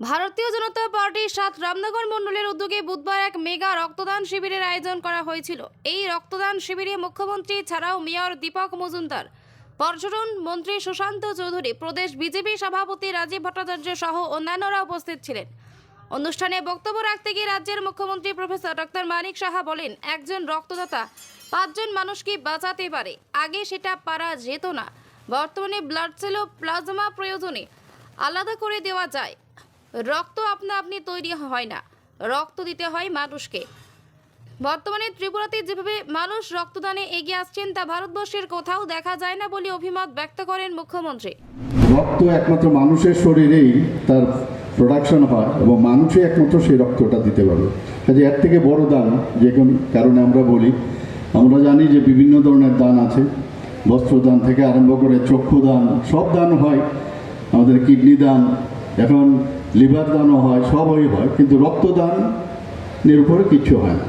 ভারতীয় জনতা পার্টির সাত রামনগর মণ্ডলের উদ্যোগে বুধবার এক মেগা রক্তদান শিবিরের আয়োজন করা হয়েছিল। এই রক্তদান শিবিরে মুখ্যমন্ত্রী ছাড়াও মেয়র দীপক মজুমদার, পর্যটন মন্ত্রী সুশান্ত চৌধুরী, প্রদেশ বিজেপি সভাপতি রাজীব ভট্টাচার্য সহ অন্যান্যরা উপস্থিত ছিলেন। অনুষ্ঠানে বক্তব্য রাখতে গিয়ে রাজ্যের মুখ্যমন্ত্রী প্রফেসর ডক্টর মানিক সাহা বলেন, একজন রক্তদাতা পাঁচজন মানুষকে বাঁচাতে পারে, আগে সেটা পারা যেত না। বর্তমানে ব্লাড সেল ও প্লাজমা প্রয়োজনে আলাদা করে দেওয়া যায়। রক্ত আপনা আপনি তৈরি হয় না। রক্ত দিতে হয় মানুষকে। বর্তমানে ত্রিপুরাতে যেভাবে মানুষ রক্তদানে এগিয়ে আসছেন, তা ভারতবর্ষের কোথাও দেখা যায় না বলে অভিমত ব্যক্ত করেন মুখ্যমন্ত্রী। রক্ত একমাত্র মানুষের শরীরেই তার প্রোডাকশন হয় এবং মানুষই একমাত্র সেই রক্তটা দিতে পারবে। কাজে এর থেকে বড় দান যে কারণে আমরা বলি, আমরা জানি যে বিভিন্ন ধরনের দান আছে। বস্ত্রদান থেকে আরম্ভ করে চক্ষু দান সব দান হয়। আমাদের কিডনি দান, এখন লিভার দানও হয় সবই হয় কিন্তু রক্তদানের উপরে কিছু হয় না।